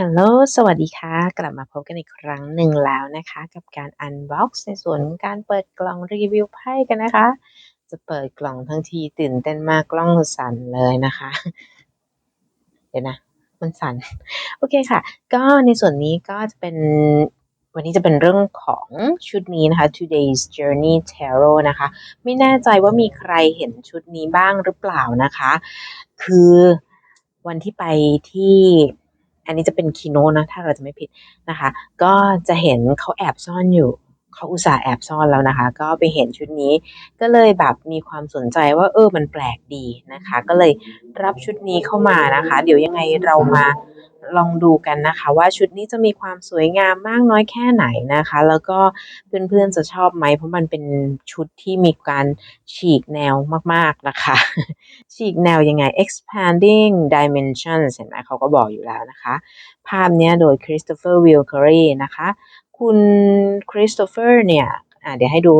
ฮัลโหล สวัสดีค่ะ กลับมาพบกันอีกครั้งหนึ่งแล้วนะคะ กับการ unbox ในส่วนการเปิดกล่องรีวิวไพ่กันนะคะ จะเปิดกล่องทั้งทีตื่นเต้นมากกล้องสั่นเลยนะคะ เดี๋ยวนะ มันสั่น โอเคค่ะ ก็ในส่วนนี้ก็จะเป็นวันนี้จะเป็นเรื่องของชุดนี้นะคะ Today's Journey Tarot นะคะ ไม่แน่ใจว่ามีใครเห็นชุดนี้บ้างหรือเปล่านะคะ คือวันที่ไปที่ อันนี้จะเป็นคีโนนะ ถ้าเราจะไม่ผิดนะคะ ก็จะเห็นเขาแอบซ่อนอยู่ เขาอุตส่าห์แอบซ่อนแล้วนะคะ ก็ไปเห็นชุดนี้ ก็เลยแบบมีความสนใจว่าเออมันแปลกดีนะคะ ก็เลยรับชุดนี้เข้ามานะคะ เดี๋ยวยังไงเรามาลองดูกันนะคะ ว่าชุดนี้จะมีความสวยงามมากน้อยแค่ไหนนะคะ แล้วก็เพื่อนๆจะชอบไหมเพราะมันเป็นชุดที่มีการฉีกแนวมากๆนะคะ ฉีกแนวยังไง expanding dimensions เห็นไหมเขาก็บอกอยู่แล้วนะคะ ภาพนี้โดย Christopher w i l k e r y นะคะ คุณคริสโตเฟอร์เนี่ยเดี๋ยวให้ดู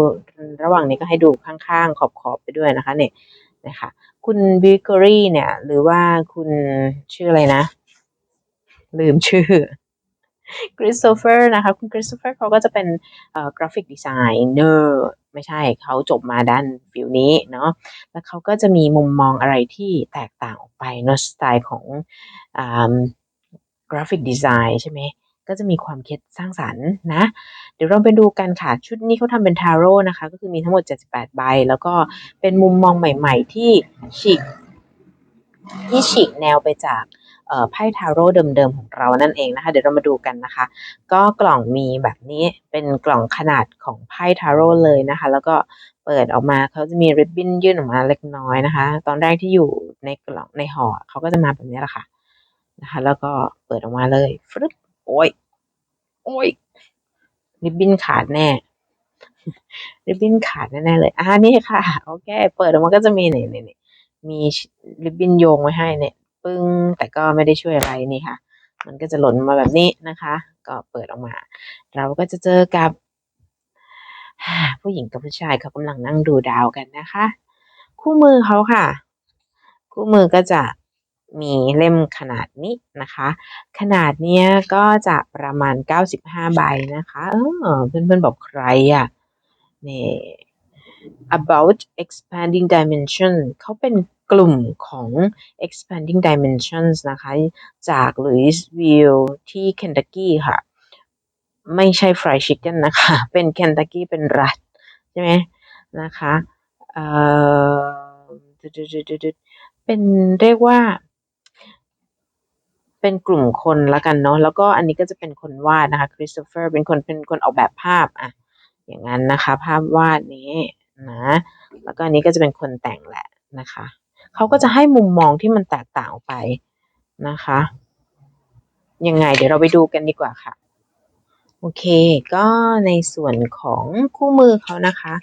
ระหว่างนี้ก็ให้ดูข้างๆ ขอบๆไปด้วยนะคะเนี่ยนะคะคุณบิเกอรี่เนี่ย หรือว่าคุณชื่ออะไรนะ ลืมชื่อคริสโตเฟอร์นะคะ คุณคริสโตเฟอร์เขาก็จะเป็นกราฟิกดีไซเนอร์ไม่ใช่เขาจบมาด้านฟิวนี้เนาะแล้วเขาก็จะมีมุมมองอะไรที่แตกต่างออกไปเนาะสไตล์ของกราฟิกดีไซน์ใช่ไหม ก็จะมีความคิดสร้างสรรค์นะ เดี๋ยวเราไปดูกันค่ะ ชุดนี้เขาทำเป็นทาโร่นะคะ ก็คือมีทั้งหมด 78 ใบ แล้วก็เป็นมุมมองใหม่ๆ ที่ฉีกที่ฉีกแนวไปจากไพ่ทาโร่เดิมๆของเรานั่นเองนะคะ เดี๋ยวเรามาดูกันนะคะ ก็กล่องมีแบบนี้เป็นกล่องขนาดของไพ่ทาโร่เลยนะคะ แล้วก็เปิดออกมาเขาจะมีริบบิ้นยื่นออกมาเล็กน้อยนะคะ ตอนแรกที่อยู่ในกล่องในห่อเขาก็จะมาแบบนี้แหละค่ะนะคะ แล้วก็เปิดออกมาเลยฟึ๊บ โอ้ย โอ้ย ริบบิ้นขาดแน่ ริบบิ้นขาดแน่ๆเลย อ่านี่ค่ะ โอเค เปิดออกมาก็จะมีเนี่ยเนี่ยมีริบบิ้นโยงไว้ให้เนี่ย ปึ้ง แต่ก็ไม่ได้ช่วยอะไรนี่ค่ะ มันก็จะหล่นมาแบบนี้นะคะ ก็เปิดออกมา เราก็จะเจอกับ ผู้หญิงกับผู้ชายเขากำลังนั่งดูดาวกันนะคะ คู่มือเขาค่ะ คู่มือก็จะ มีเล่มขนาดนี้นะคะ ขนาดเนี้ยก็จะประมาณ 95 ใบนะคะเออเพื่อนๆบอกใครอะ่ะนี่ about expanding dimension เขาเป็นกลุ่มของ expanding dimensions นะคะ จาก Louisville ที่ Kentucky ค่ะ ไม่ใช่ fried chicken นะคะ เป็น Kentucky เป็นรัฐ ใช่ไหมนะคะ เอ่อเป็นเรียกว่า เป็นกลุ่มคนละกันเนาะแล้วก็อันนี้ก็จะเป็นคนวาดนะคะคริสโตเฟอร์เป็นคนเป็นคนออกแบบภาพอะอย่างนั้นนะคะ ภาพวาดนี้นะแล้วก็อันนี้ก็จะเป็นคนแต่งแหละนะคะเขาก็จะให้มุมมองที่มันแตกต่างออกไปนะคะยังไงเดี๋ยวเราไปดูกันดีกว่าค่ะโอเค ก็ในส่วนของคู่มือเขานะคะ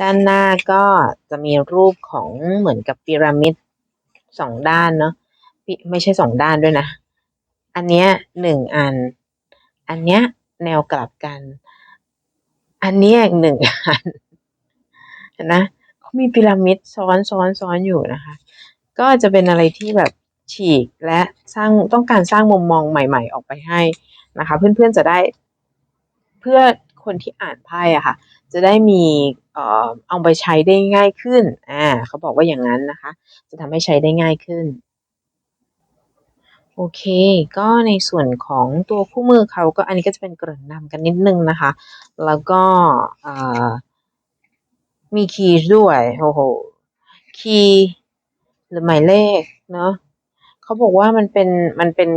ด้านหน้าก็จะมีรูปของเหมือนกับพีระมิดสองด้านเนาะไม่ใช่สองด้านด้วยนะ อันเนี้ยหนึ่งอัน อันเนี้ยแนวกลับกัน อันนี้อีกหนึ่งอันนะเขามีพีระมิดซ้อนซ้อนซ้อนอยู่นะคะ ก็จะเป็นอะไรที่แบบฉีกและสร้างต้องการสร้างมุมมองใหม่ ๆ ออกไปให้นะคะ เพื่อนๆจะได้เพื่อคนที่อ่านไพ่อะค่ะ จะได้มีเอ่อเอาไปใช้ได้ง่ายขึ้นอ่าเขาบอกว่าอย่างนั้นนะคะ จะทำให้ใช้ได้ง่ายขึ้น โอเค ก็ในส่วนของตัวคู่มือเขาก็อันนี้ก็จะเป็นเกริ่นนำกันนิดนึงนะคะ แล้วก็มีคีย์ด้วยโอ้โหคีย์หรือหมายเลขเนาะเขาบอกว่ามันเป็นมันเป็น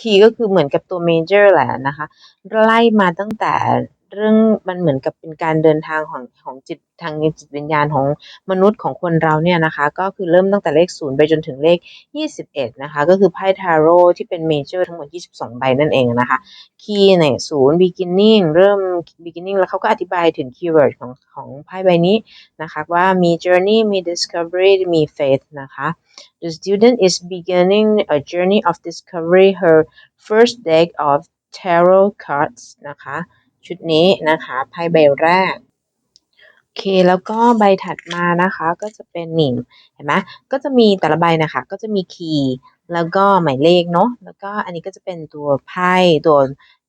คีย์ก็คือเหมือนกับตัวเมเจอร์แหละนะคะ ไล่มาตั้งแต่ เรื่องมันเหมือนกับเป็นการเดินทางของของจิตทางจิตวิญญาณของมนุษย์ของคนเราเนี่ยนะคะ ก็คือเริ่มตั้งแต่เลขศูนย์ไปจนถึงเลข 21 นะคะ ก็คือไพ่ทาโร่ที่เป็นเมเจอร์ทั้งหมด 22 ใบนั่นเองนะคะคีย์เนี่ยศูนย์ beginning เริ่ม beginning แล้วเขาก็อธิบายถึงคีย์เวิร์ดของของไพ่ใบนี้นะคะ ว่ามี journey มี discovery มี faith นะคะ the student is beginning a journey of discovery her first deck of tarot cards นะคะ ชุดนี้นะคะไพ่ใบแรกโอเคแล้วก็ใบถัดมานะคะก็จะเป็นหนิมเห็นไหมก็จะมีแต่ละใบนะคะ ก็จะมีคีย์แล้วก็หมายเลขเนาะแล้วก็อันนี้ก็จะเป็นตัวไพ่ตัว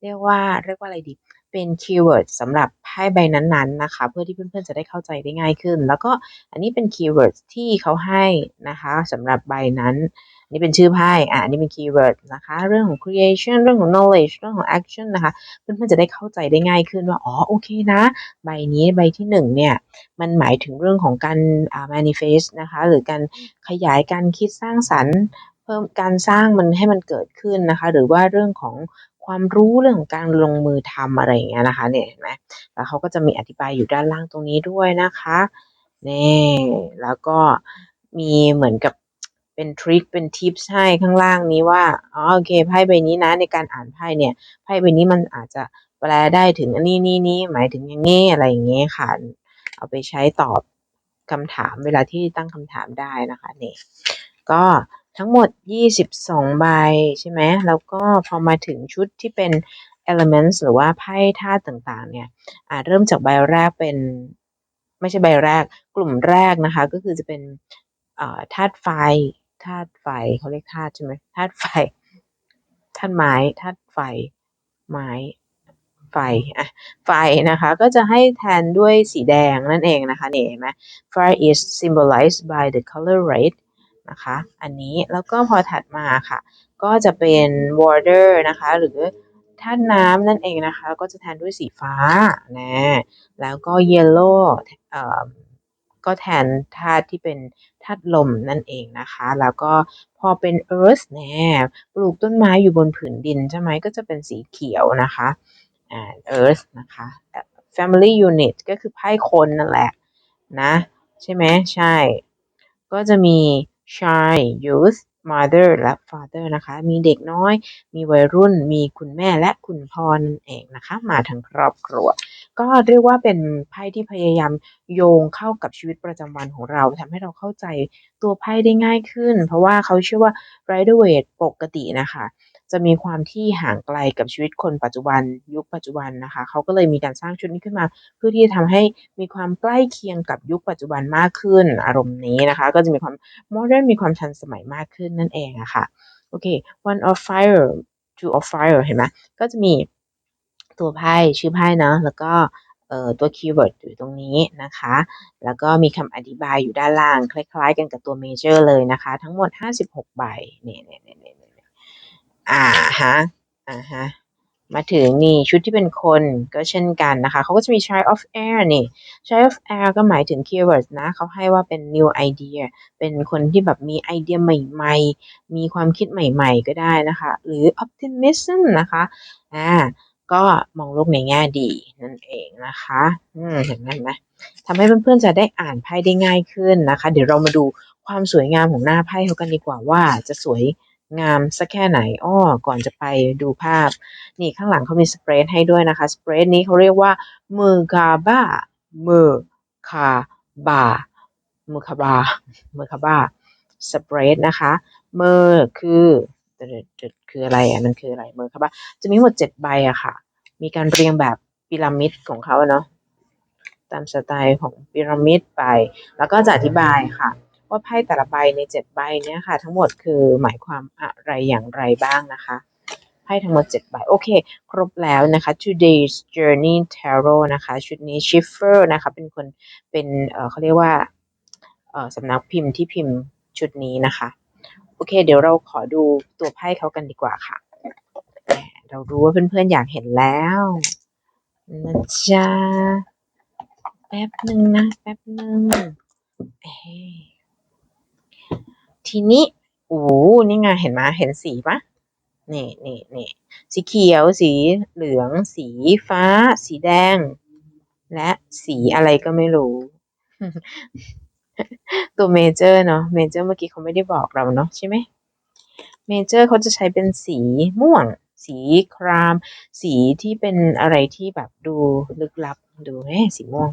เรียกว่าเรียกว่าอะไรดีเป็นคีย์เวิร์ดสำหรับไพ่ใบนั้นๆนะคะ เพื่อที่เพื่อนๆจะได้เข้าใจได้ง่ายขึ้น แล้วก็อันนี้เป็นคีย์เวิร์ดที่เขาให้นะคะสำหรับใบนั้น นี่เป็นชื่อไพ่อะนนี้เป็นคีย์เวิร์ดนะคะ เรื่องของ creation เรื่องของ knowledge เรื่องของ action นะคะ เพื่อนๆจะได้เข้าใจได้ง่ายขึ้นว่า อ๋อ โอเคนะ ใบนี้ใบที่หนึ่งเนี่ย มันหมายถึงเรื่องของการอ่า manifest นะคะ หรือการขยายการคิดสร้างสรรค์เพิ่มการสร้างมันให้มันเกิดขึ้นนะคะ หรือว่าเรื่องของความรู้เรื่องของการลงมือทำอะไรอย่างเงี้ยนะคะเนี่ยเห็นไหมแล้วเขาก็จะมีอธิบายอยู่ด้านล่างตรงนี้ด้วยนะคะนี่แล้วก็มีเหมือนกับ เป็นทริคเป็นทิปให้ข้างล่างนี้ว่าอ๋อโอเคไพ่ใบนี้นะในการอ่านไพ่เนี่ยไพ่ใบนี้มันอาจจะแปลได้ถึงอันนี้นี่นี่หมายถึงอย่างงี้อะไรอย่างเงี้ยค่ะ เอาไปใช้ตอบคำถามเวลาที่ตั้งคำถามได้นะคะนี่ก็ทั้งหมด 22 ใบใช่ไหมแล้วก็พอมาถึงชุดที่เป็น elements หรือว่าไพ่ธาตุต่างๆ เนี่ยเริ่มจากใบแรกเป็นไม่ใช่ใบแรก กลุ่มแรกนะคะ ก็คือจะเป็นธาตุไฟ ธาตุไฟเขาเรียกธาตุใช่ไหมธาตุไฟธาตุไม้ธาตุไฟ ไม้ไฟอะไฟนะคะ ก็จะให้แทนด้วยสีแดงนั่นเองนะคะนี่เห็นไหม fire is symbolized by the color red นะคะ อันนี้แล้วก็พอถัดมาค่ะ ก็จะเป็น water นะคะ หรือธาตุน้ำนั่นเองนะคะ ก็จะแทนด้วยสีฟ้านะแล้วก็ yellow เอ่อ ก็แทนธาตุที่เป็นธาตุลมนั่นเองนะคะ แล้วก็พอเป็น earth แน่ปลูกต้นไม้อยู่บนผืนดินใช่ไหมก็จะเป็นสีเขียวนะคะอ่า earth นะคะ family unit ก็คือไพ่คนนั่นแหละนะใช่ไหมใช่ ก็จะมี child youth mother และ father นะคะ มีเด็กน้อย มีวัยรุ่น มีคุณแม่และคุณพ่อนั่นเองนะคะ มาทั้งครอบครัว ก็เรียกว่าเป็นไพ่ที่พยายามโยงเข้ากับชีวิตประจำวันของเราทำให้เราเข้าใจตัวไพ่ได้ง่ายขึ้น เพราะว่าเขาเชื่อว่า rider w a i t ปกตินะคะ จะมีความที่ห่างไกลกับชีวิตคนปัจจุบันยุคปัจจุบันนะคะ เขาก็เลยมีการสร้างชุดนี้ขึ้นมา เพื่อที่จะทำให้มีความใกล้เคียงกับยุคปัจจุบันมากขึ้น อารมณ์นี้นะคะ ก็จะมีความโมเดิร์นมีความทันสมัยมากขึ้นนั่นเองอะคะ่ะโอเค one of fire two of fire เห็นไหมก็จะมี ตัวไพ่ชื่อไพ่นะแล้วก็ตัวคีย์เวิร์ดอยู่ตรงนี้นะคะ แล้วก็มีคำอธิบายอยู่ด้านล่าง คล้ายๆ กันกับตัวเมเจอร์เลยนะคะ ทั้งหมด 56 ใบเนี่ยเนี่ยเนี่ยอ่าฮะอ่าฮะมาถึงนี่ชุดที่เป็นคนก็เช่นกันนะคะ เขาก็จะมี child of air นี่ child of air ก็หมายถึง keywords นะ เขาให้ว่าเป็น new idea เป็นคนที่แบบมีไอเดียใหม่ๆ มีความคิดใหม่ๆ ก็ได้นะคะ หรือ optimism นะคะ อ่า ก็มองโลกในแง่ดีนั่นเองนะคะอืมเห็นไหมทำให้เพื่อนๆจะได้อ่านไพ่ได้ง่ายขึ้นนะคะ เดี๋ยวเรามาดูความสวยงามของหน้าไพ่เขากันดีกว่าว่าจะสวยงามสักแค่ไหนอ้อก่อนจะไปดูภาพ นี่ข้างหลังเขามีสเปรดให้ด้วยนะคะ สเปรดนี้เขาเรียกว่ามือกาบ้ามือคาบามือคาบามือคาบาสเปรดนะคะมือคือคืออะไรอะมันคืออะไรมือคาบาจะมีหมดเจ็ดใบอะค่ะ มีการเรียงแบบพีระมิดของเขาเนาะตามสไตล์ของพีระมิดไป แล้วก็จะอธิบายค่ะ ว่าไพ่แต่ละใบในเจ็ดใบเนี้ยค่ะ ทั้งหมดคือหมายความอะไรอย่างไรบ้างนะคะไพ่ทั้งหมด7ใบโอเค ครบแล้วนะคะ today's journey tarot นะคะ ชุดนี้ shiffer นะคะ เป็นคนเป็นเเขาเรียกว่าสำนักพิมพ์ที่พิมพ์ชุดนี้นะคะ โอเค เดี๋ยวเราขอดูตัวไพ่เขากันดีกว่าค่ะ เรารู้ว่าเพื่อนๆอยากเห็นแล้วนะจ๊ะแป๊บหนึ่งนะ แป๊บหนึ่งทีนี้โอ้นี่ไงเห็นไหมเห็นสีปะนี่นี่นี่สีเขียวสีเหลือง สีฟ้า สีแดง และสีอะไรก็ไม่รู้ ตัวเมเจอร์เนาะเมเจอร์เมื่อกี้เขาไม่ได้บอกเราเนาะใช่ไหมเมเจอร์เขาจะใช้เป็นสีม่วง สีคราม สีที่เป็นอะไรที่แบบดูลึกลับดูเฮ้สีม่วง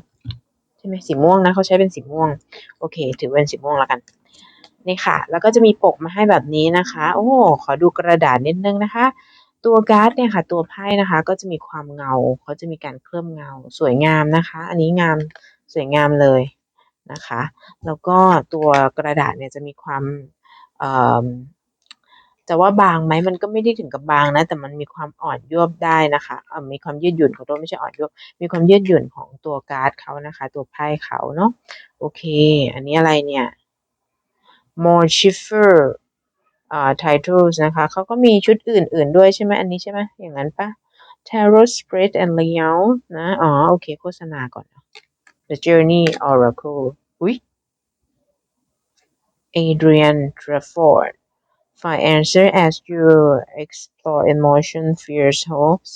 ใช่ไหมสีม่วงนะเขาใช้เป็นสีม่วง โอเค ถือเป็นสีม่วงแล้วกันนี่ค่ะ แล้วก็จะมีปกมาให้แบบนี้นะคะ โอ้ขอดูกระดาษนิดนึงนะคะ ตัวการ์ดเนี่ยค่ะ ตัวไพ่นะคะ ก็จะมีความเงาเขาจะมีการเคลือบเงาสวยงามนะคะ อันนี้งามสวยงามเลยนะคะ แล้วก็ตัวกระดาษเนี่ยจะมีความ จะว่าบางไหมมันก็ไม่ได้ถึงกับบางนะ แต่มันมีความอ่อนยวบได้นะคะเออมีความยืดหยุ่นของตัวไม่ใช่อ่อนยวบมีความยืดหยุ่นของตัวการ์ดเขานะคะ ตัวไพ่เขาเนาะโอเค อันนี้อะไรเนี่ย more shifter อ่า titles นะคะเขาก็มีชุดอื่น ๆ ด้วยใช่ไหมอันนี้ใช่ไหมอย่างนั้นปะ tarot spread and layout นะ อ๋อ โอเค โฆษณาก่อน the journey oracle อุ้ย Adrian Trafford answer as you explore emotion fears hopes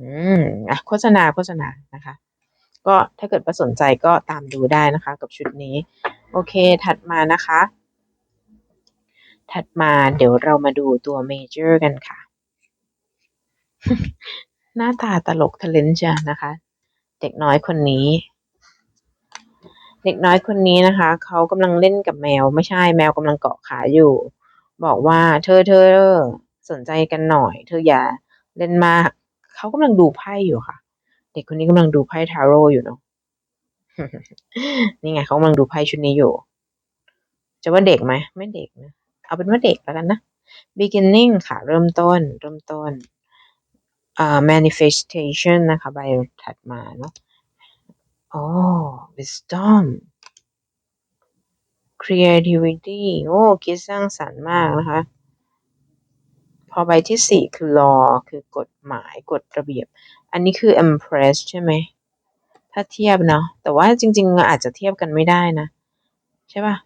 อืมอะโฆษณาโฆษณานะคะ ก็ถ้าเกิดประสนใจก็ตามดูได้นะคะกับชุดนี้ โอเคถัดมานะคะ ถัดมาเดี๋ยวเรามาดูตัวเมเจอร์กันค่ะ หน้าตาตลกทะเลนจ้ะนะคะ เด็กน้อยคนนี้เด็กน้อยคนนี้นะคะ เขากำลังเล่นกับแมว ไม่ใช่แมวกำลังเกาะขาอยู่ บอกว่าเธอเธอสนใจกันหน่อย เธออย่าเล่นมากเขากำลังดูไพ่อยู่ค่ะ เด็กคนนี้กำลังดูไพ่ทาโร่อยู่เนาะนี่ไงเขากำลังดูไพ่ชุดนี้อยู่ จะว่าเด็กไหมไม่เด็กนะเอาเป็นว่าเด็กแล้วกันนะ beginning ค่ะ เริ่มต้น เริ่มต้นอ่า manifestation นะคะใบถัดมาเนาะอ๋อ wisdom creativity โอ้ คิดสร้างสรรค์มากนะคะ พอใบที่สี่คือ law คือกฎหมาย กฎระเบียบ อันนี้คือ empress ใช่ไหม ถ้าเทียบเนาะ แต่ว่าจริงๆ อาจจะเทียบกันไม่ได้นะ ใช่ป่ะ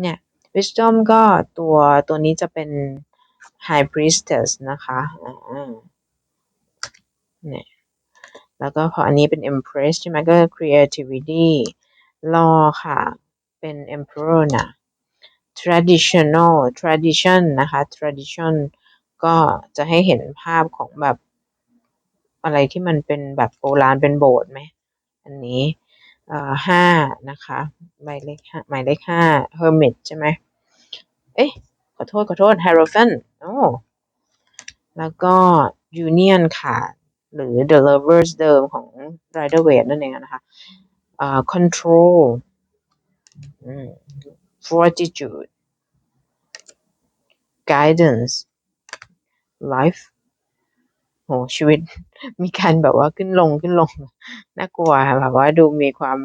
เนี่ย wisdom ก็ตัวตัวนี้จะเป็น high priestess นะคะอ่าเนี่ยแล้วก็พออันนี้เป็น empress ใช่ไหมก็ creativity law ค่ะ เป็น emperor นะ traditional tradition นะคะ tradition ก็จะให้เห็นภาพของแบบ อะไรที่มันเป็นแบบโบราณเป็นโบสถ์ไหม อันนี้อ่าห้านะคะหมายเลขห้าหมายเลขห้า hermit ใช่ไหมเอ๊ะ ขอโทษ ขอโทษ hierophant โอ้แล้วก็ union ค่ะ หรือ the lovers เดิมของ rider waite นั่นเองนะคะอ่า control fortitude guidance life โหชีวิต มีการแบบว่าขึ้นลงขึ้นลง น่ากลัวค่ะแบบว่าดูมีความ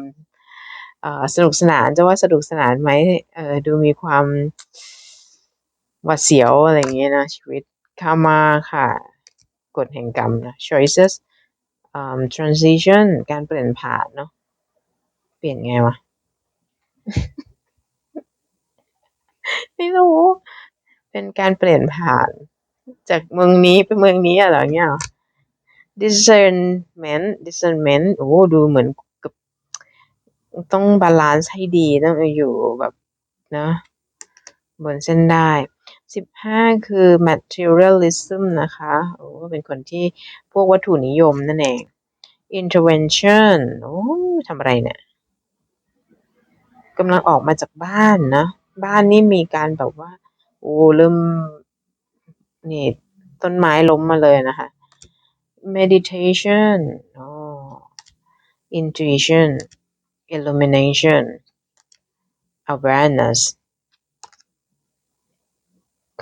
สนุกสนานจะว่าสนุกสนานไหมเออดูมีความหวาดเสียวอะไรอย่างเงี้ยนะ ชีวิตคามาค่ะกฎแห่งกรรมนะ choices อ่า transition การเปลี่ยนผ่านเนาะเปลี่ยนไงวะ ไม่รู้ เป็นการเปลี่ยนผ่าน จากเมืองนี้ไปเมืองนี้อะไรเงี้ย discernment discernment โอ้ดูเหมือนกับต้องบาลานซ์ให้ดีต้องอยู่แบบนะบนเส้นได้สิบห้าคือ materialism นะคะโอ้เป็นคนที่พวกวัตถุนิยมนั่นเอง intervention โอ้ทำอะไรเนี่ย กำลังออกมาจากบ้านนะ บ้านนี่มีการแบบว่า โอ้เริ่มนี่ต้นไม้ล้มมาเลยนะคะ meditation อ๋อ intuition illumination awareness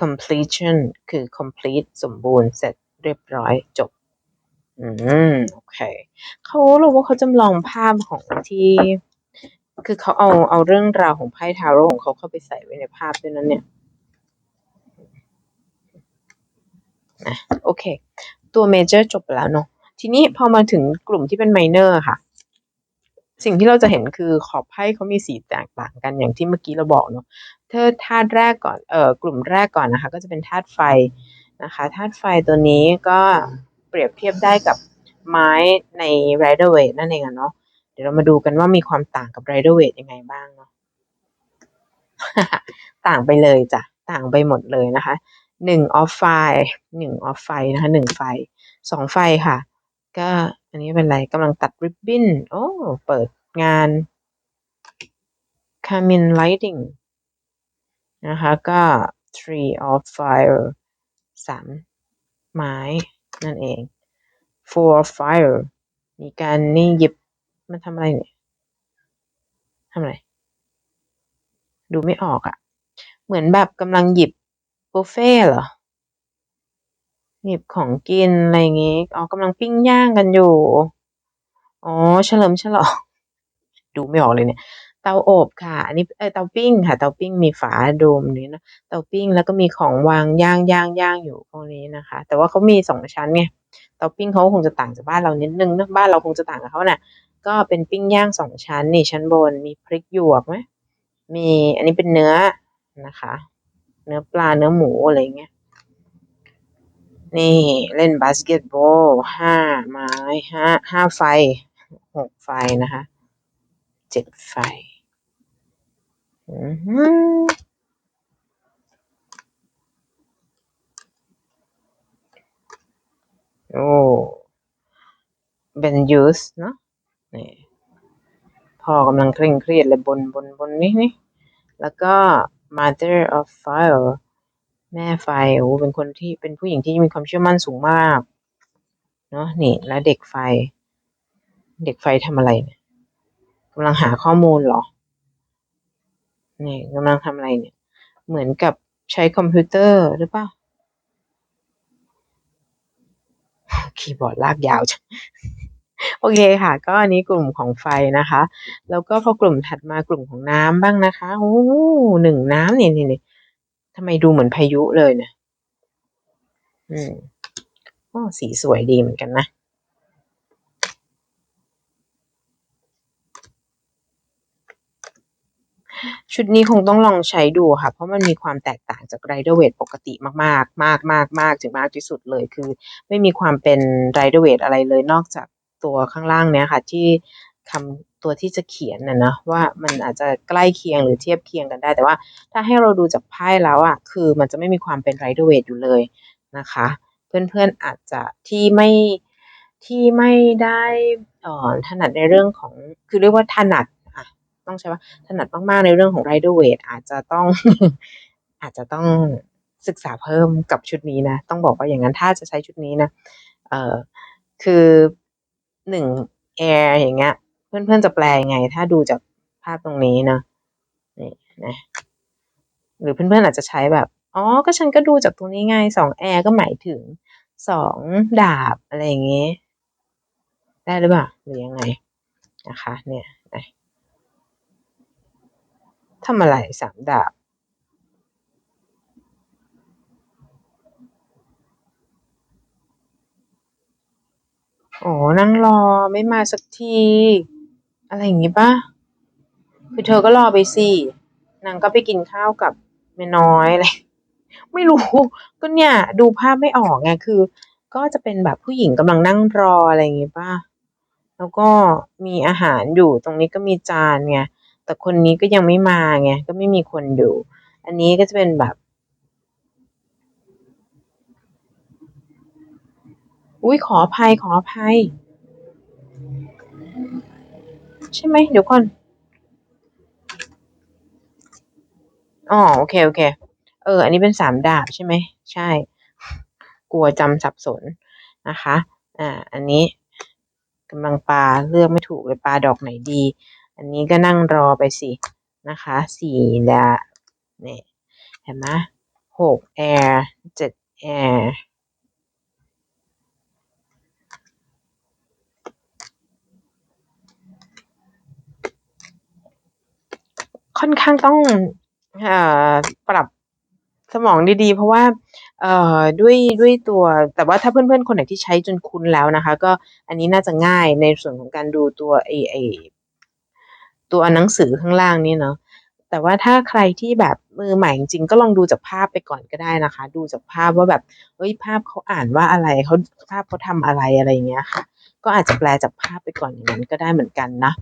completion คือ complete สมบูรณ์เสร็จเรียบร้อยจบ อืม โอเค เขาเราว่าเขาจำลองภาพของที่ คือเขาเอา เอาเรื่องราวของไพ่ทาโร่ของเขาเข้าไปใส่ไว้ในภาพด้วยนั้นเนี่ยนะโอเค ตัวเมเจอร์จบแล้วเนาะทีนี้พอมาถึงกลุ่มที่เป็นไมเนอร์ค่ะ สิ่งที่เราจะเห็นคือขอบไพ่เขามีสีแตกต่างกันอย่างที่เมื่อกี้เราบอกเนาะเธอธาตุแรกก่อน เอ่อกลุ่มแรกก่อนนะคะ ก็จะเป็นธาตุไฟนะคะธาตุไฟตัวนี้ก็เปรียบเทียบได้กับไม้ใน Rider Waite นั่นเองอะเนาะ เดี๋ยวเรามาดูกันว่ามีความต่างกับ Rider Waite ยังไงบ้างเนาะต่างไปเลยจ้ะ ต่างไปหมดเลยนะคะหนึ่งออฟไฟหนึ่งออฟไฟนะคะหนึ่งไฟสองไฟค่ะ ก็อันนี้เป็นอะไรกำลังตัดริบบิ้นโอ้เปิดงาน c a m i n Lighting นะคะก็ three of fire สามไม้นั่นเอง four of fire มีการนี่หยิบ มันทำอะไรเนี่ยทำอะไร ดูไม่ออกอะ่ะ เหมือนแบบกำลังหยิบบุฟเฟ่เหรอ หยิบของกินอะไรอย่างงี้ อ๋อกำลังปิ้งย่างกันอยู่ อ๋อ เฉลิมฉลอง ดูไม่ออกเลยเนี่ย เตาอบค่ะ อันนี้เออเตาปิ้งค่ะ เตาปิ้งมีฝาโดมนี้นะ เตาปิ้งแล้วก็มีของวางย่างย่างย่างอยู่พวกนี้นะคะ แต่ว่าเขามีสองชั้นไง เตาปิ้งเขาคงจะต่างจากบ้านเรานิดนึงนะบ้านเราคงจะต่างกับเขาน่ะ ก็เป็นปิ้งย่างสองชั้นนี่ชั้นบนมีพริกหยวกไหมมีอันนี้เป็นเนื้อนะคะ เนื้อปลาเนื้อหมูอะไรเงี้ยนี่เล่นบาสเกตบอลห้าไม้ห้าห้าไฟหกไฟนะคะเจ็ดไฟอือหือโอ้เบนยูสเนาะ นี่พ่อกำลังเคร่งเครียดเลยบนบนบนนี้นี่แล้วก็ mother of fire แม่ไฟโอ้เป็นคนที่เป็นผู้หญิงที่มีความเชื่อมั่นสูงมากเนาะนี่ แล้วเด็กไฟ เด็กไฟทำอะไรเนี่ยกำลังหาข้อมูลเหรอนี่กำลังทำอะไรเนี่ย เหมือนกับใช้คอมพิวเตอร์หรือเปล่าคีย์บอร์ดลากยาวจัง โอเคค่ะ ก็อันนี้กลุ่มของไฟนะคะ แล้วก็พอกลุ่มถัดมากลุ่มของน้ำบ้างนะคะโอ้หนึ่งน้ำนี่นี่นี่ทำไมดูเหมือนพายุเลยเนี่ยอืมโอ้สีสวยดีเหมือนกันนะชุดนี้คงต้องลองใช้ดูค่ะ เพราะมันมีความแตกต่างจากไรเดอร์เวทปกติมากๆ มากมากมากถึงมากที่สุดเลย คือ ไม่มีความเป็นไรเดอร์เวทอะไรเลยนอกจาก ตัวข้างล่างเนี้ยค่ะ ที่คำตัวที่จะเขียนนะนะว่ามันอาจจะใกล้เคียงหรือเทียบเคียงกันได้ แต่ว่าถ้าให้เราดูจากไพ่แล้วอะคือมันจะไม่มีความเป็นไรเดอร์เวทอยู่เลยนะคะ เพื่อนๆอาจจะที่ไม่ที่ไม่ได้ถนัดในเรื่องของคือเรียกว่าถนัดอะต้องใช้ว่าถนัดมากๆในเรื่องของไรเดอร์เวทอาจจะต้องอาจจะต้องศึกษาเพิ่มกับชุดนี้นะ ต้องบอกว่าอย่างนั้นถ้าจะใช้ชุดนี้นะเออคือ หนึ่งแอร์อย่างเงี้ย เพื่อนๆจะแปลยังไง ถ้าดูจากภาพตรงนี้เนาะนี่นะหรือเพื่อนๆอาจจะใช้แบบอ๋อก็ฉันก็ดูจากตรงนี้ไงสองแอร์ก็หมายถึงสองดาบอะไรอย่างเงี้ยได้หรือเปล่าหรือยังไงนะคะ เนี่ยทำอะไรสามดาบ โอ้นั่งรอไม่มาสักที อะไรอย่างงี้ป่ะคือเธอก็รอไปสิ นางก็ไปกินข้าวกับเมียน้อย อะไร ไม่รู้ ก็เนี่ย ดูภาพไม่ออกไง คือ ก็จะเป็นแบบผู้หญิงกำลังนั่งรออะไรอย่างงี้ป่ะ แล้วก็มีอาหารอยู่ ตรงนี้ก็มีจานไง แต่คนนี้ก็ยังไม่มาไง ก็ไม่มีคนอยู่ อันนี้ก็จะเป็นแบบ อุ้ยขออภัยขออภัย ใช่ไหมเดี๋ยวก่อนอ๋อโอเคโอเค เออ อันนี้เป็นสามดาบใช่ไหมใช่ กลัวจำสับสนนะคะ อ่า อันนี้กำลังปลาเลือกไม่ถูกเลยปลาดอกไหนดี อันนี้ก็นั่งรอไปสินะคะสี่ดาบเนี่ยเห็นไหมหกแอร์เจ็ดแอร์ ค่อนข้างต้องอปรับสมองดีๆ เพราะว่าเอด้วยด้วยตัว แต่ว่าถ้าเพื่อนๆ คนไหนที่ใช้จนคุ้นแล้วนะคะ ก็อันนี้น่าจะง่ายในส่วนของการดูตัวไอไอตัวหนังสือข้างล่างนี่เนาะแต่ว่าถ้าใครที่แบบมือใหม่จริงก็ลองดูจากภาพไปก่อนก็ได้นะคะ ดูจากภาพว่าแบบเฮ้ยภาพเขาอ่านว่าอะไรเขาภาพเขาทำอะไรอะไรอย่างเงี้ยค่ะ ก็อาจจะแปลจากภาพไปก่อนอย่างนั้นก็ได้เหมือนกันนะ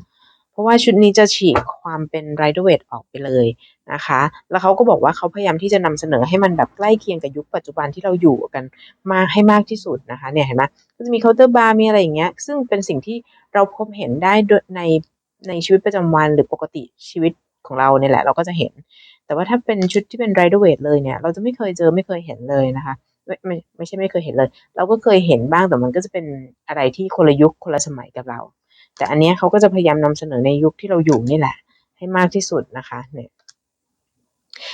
เพราะว่าชุดนี้จะฉีกความเป็นไรเดอร์เวทออกไปเลยนะคะ แล้วเขาก็บอกว่าเขาพยายามที่จะนำเสนอให้มันแบบใกล้เคียงกับยุคปัจจุบันที่เราอยู่กันมากให้มากที่สุดนะคะเนี่ยเห็นไหมก็จะมีเคาน์เตอร์บาร์มีอะไรอย่างเงี้ย ซึ่งเป็นสิ่งที่เราพบเห็นได้ในในชีวิตประจำวันหรือปกติชีวิตของเราเนี่ยแหละเราก็จะเห็น แต่ว่าถ้าเป็นชุดที่เป็นไรเดอร์เวทเลยเนี่ย เราจะไม่เคยเจอไม่เคยเห็นเลยนะคะไม่ไม่ไม่ใช่ไม่เคยเห็นเลย เราก็เคยเห็นบ้างแต่มันก็จะเป็นอะไรที่คนละยุคคนละสมัยกับเรา แต่อันเนี้ยเขาก็จะพยายามนำเสนอในยุคที่เราอยู่นี่แหละ ให้มากที่สุดนะคะเนี่ย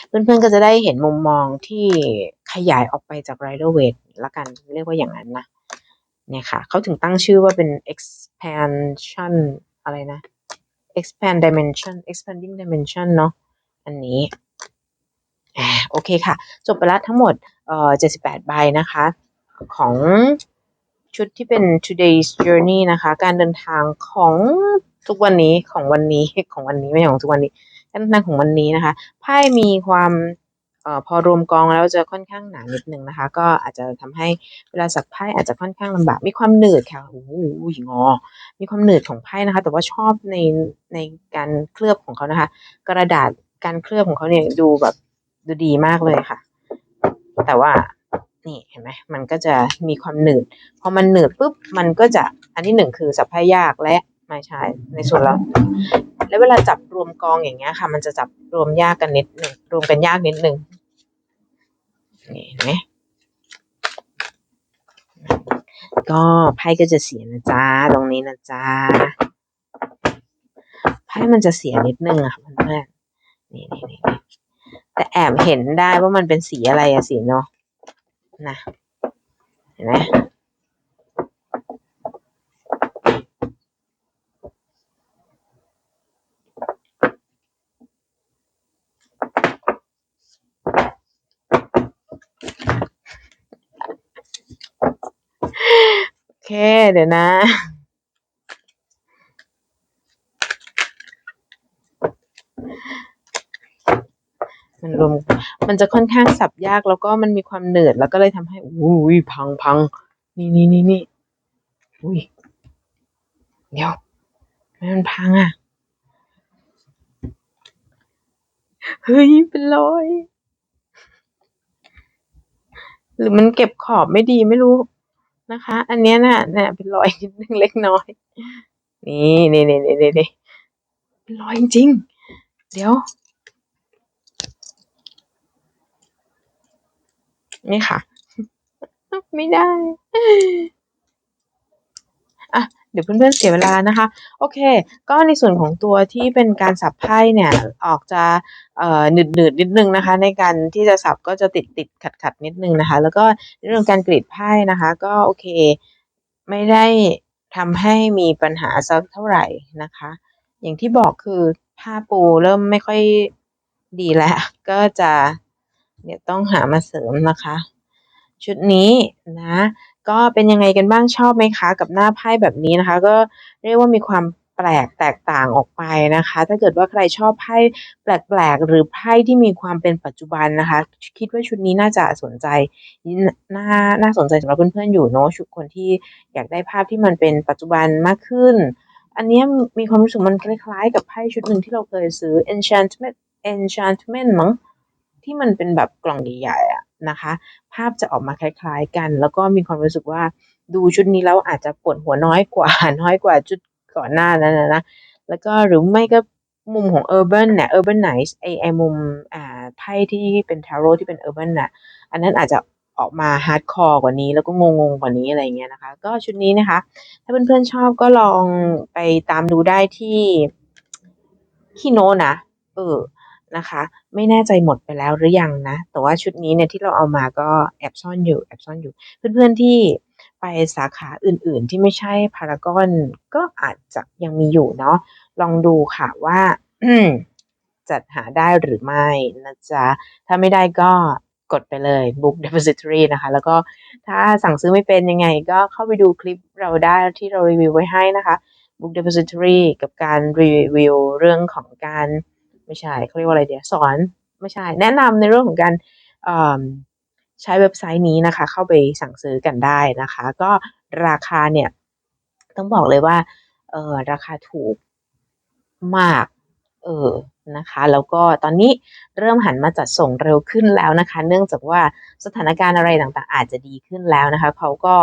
เพื่อนๆก็จะได้เห็นมุมมองที่ขยายออกไปจาก Rider Waite ละกันเรียกว่าอย่างนั้นนะเนี่ยค่ะเขาถึงตั้งชื่อว่าเป็น expansion อะไรนะ expand dimension expanding dimension เนาะอันนี้โอเคค่ะ จบไปแล้วทั้งหมดเอ่อ78ใบนะคะ ของ ชุดที่เป็น today's journey นะคะ การเดินทางของทุกวันนี้ของวันนี้ของวันนี้ไม่ใช่ของทุกวันนี้การเดินทางของวันนี้นะคะไพ่มีความเอ่อพอรวมกองแล้วจะค่อนข้างหนานิดนึงนะคะ ก็อาจจะทำให้เวลาสักไพ่อาจจะค่อนข้างลำบากมีความหนืดค่ะโอ้โหงอ มีความหนืดของไพ่นะคะ แต่ว่าชอบในในการเคลือบของเขานะคะ กระดาษการเคลือบของเขาเนี่ยดูแบบดูดีมากเลยค่ะ แต่ว่า นี่เห็นไหมมันก็จะมีความหนืด พอมันหนืดปุ๊บมันก็จะอันที่หนึ่งคือสับไพ่ยากและไม่ใช่ในส่วนแล้วแล้วเวลาจับรวมกองอย่างเงี้ยค่ะ มันจะจับรวมยากกันนิดหนึ่งรวมกันยากนิดหนึ่งนี่เห็นไหมก็ไพ่ก็จะเสียนะจ๊ะตรงนี้นะจ๊ะไพ่มันจะเสียนิดนึงอะค่ะเพื่อนๆนี่นี่นี่แต่แอบเห็นได้ว่ามันเป็นสีอะไรอะสีเนาะ นะเห็นไหมโอเค เดี๋ยวนะ มันรวม มันจะค่อนข้างสับยากแล้วก็มันมีความเหนืดแล้วก็เลยทำให้อุ้ยพังพังนี่นี่นี่นี่อุ้ยเดี๋ยวทำไมมันพังอะเฮ้ยเป็นรอยหรือมันเก็บขอบไม่ดีไม่รู้นะคะ อันเนี้ยน่ะเนี่ยเป็นรอยนิดนึงเล็กน้อย นี่นี่นี่นี่นี่เป็นรอยจริง เดี๋ยว นี่ค่ะ ไม่ได้ อะ เดี๋ยวเพื่อนๆเสียเวลานะคะ โอเค ก็ในส่วนของตัวที่เป็นการสับไพ่เนี่ย ออกจะเอ่อหนืดหนืดๆนิดนึงนะคะ ในการที่จะสับก็จะติดติดขัดขัดๆนิดนึงนะคะ แล้วก็ในเรื่องการกรีดไพ่นะคะ ก็โอเค ไม่ได้ทำให้มีปัญหาสักเท่าไหร่นะคะ อย่างที่บอกคือผ้าปูเริ่มไม่ค่อยดีแล้ว ก็จะ เดี๋ยวต้องหามาเสริมนะคะ ชุดนี้นะ ก็เป็นยังไงกันบ้างชอบไหมคะกับหน้าไพ่แบบนี้นะคะ ก็เรียกว่ามีความแปลกแตกต่างออกไปนะคะ ถ้าเกิดว่าใครชอบไพ่แปลกๆ หรือไพ่ที่มีความเป็นปัจจุบันนะคะ คิดว่าชุดนี้น่าจะสนใจน่าน่าสนใจสำหรับเพื่อนๆอยู่เนาะชุดคนที่อยากได้ภาพที่มันเป็นปัจจุบันมากขึ้น อันเนี้ยมีความรู้สึกมันคล้ายๆ กับไพ่ชุดหนึ่งที่เราเคยซื้อ enchantment enchantment มั้ง ที่มันเป็นแบบกล่องใหญ่ๆอะนะคะ ภาพจะออกมาคล้ายๆกัน แล้วก็มีความรู้สึกว่าดูชุดนี้แล้วอาจจะปวดหัวน้อยกว่าน้อยกว่าชุดก่อนหน้านั้นนะนะแล้วก็หรือไม่ก็มุมของ Urban เนี่ย Urban Nice ไอไอมุมอ่าไพ่ที่เป็นทาโร่ที่เป็น Urban น่ะอันนั้นอาจจะออกมาฮาร์ดคอร์กว่านี้แล้วก็งงๆกว่านี้อะไรเงี้ยนะคะ ก็ชุดนี้นะคะ ถ้าเพื่อนๆชอบก็ลองไปตามดูได้ที่คีโนนะเออ นะคะ ไม่แน่ใจหมดไปแล้วหรือยังนะ แต่ว่าชุดนี้เนี่ยที่เราเอามาก็แอบซ่อนอยู่แอบซ่อนอยู่ เพื่อนๆที่ไปสาขาอื่นๆที่ไม่ใช่พารากอนก็อาจจะยังมีอยู่เนาะลองดูค่ะว่าจัดหาได้หรือไม่นะจ๊ะ ถ้าไม่ได้ก็กดไปเลย Book Depository นะคะ แล้วก็ถ้าสั่งซื้อไม่เป็นยังไงก็เข้าไปดูคลิปเราได้ที่เรารีวิวไว้ให้นะคะ Book Depository กับการรีวิวเรื่องของการ ไม่ใช่เขาเรียกว่าอะไรเดี๋ยวสอนไม่ใช่ แนะนำในเรื่องของการใช้เว็บไซต์นี้นะคะ เข้าไปสั่งซื้อกันได้นะคะ ก็ราคาเนี่ย ต้องบอกเลยว่าเออราคาถูกมาก เออนะคะ แล้วก็ตอนนี้เริ่มหันมาจัดส่งเร็วขึ้นแล้วนะคะ เนื่องจากว่าสถานการณ์อะไรต่างๆ อาจจะดีขึ้นแล้วนะคะเขาก็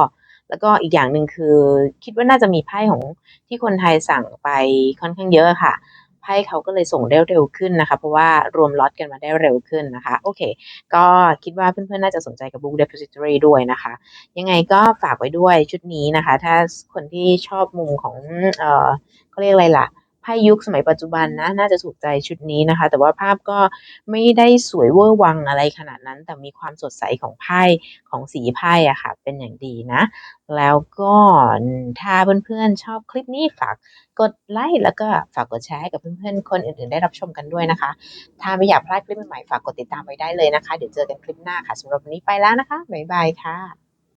แล้วก็อีกอย่างหนึ่งคือคิดว่าน่าจะมีไพ่ของที่คนไทยสั่งไปค่อนข้างเยอะค่ะ ไพ่เขาก็เลยส่งได้เร็วขึ้นนะคะ เพราะว่ารวมล็อตกันมาได้เร็วขึ้นนะคะ โอเค ก็คิดว่าเพื่อนๆ น่าจะสนใจกับ Book Depository ด้วยนะคะ ยังไงก็ฝากไว้ด้วยชุดนี้นะคะ ถ้าคนที่ชอบมุมของ เออเขาเรียกอะไรล่ะ ไพ่ยุคสมัยปัจจุบันนะน่าจะถูกใจชุดนี้นะคะ แต่ว่าภาพก็ไม่ได้สวยเวอร์วังอะไรขนาดนั้น แต่มีความสดใสของไพ่ของสีไพ่อะค่ะ เป็นอย่างดีนะ แล้วก็ถ้าเพื่อนๆชอบคลิปนี้ฝากกดไลค์แล้วก็ฝากกดแชร์ให้กับเพื่อนๆคนอื่นๆได้รับชมกันด้วยนะคะ ถ้าไม่อยากพลาดคลิปใหม่ๆฝากกดติดตามไว้ได้เลยนะคะ เดี๋ยวเจอกันคลิปหน้าค่ะสำหรับวันนี้ไปแล้วนะคะบ๊ายบายค่ะ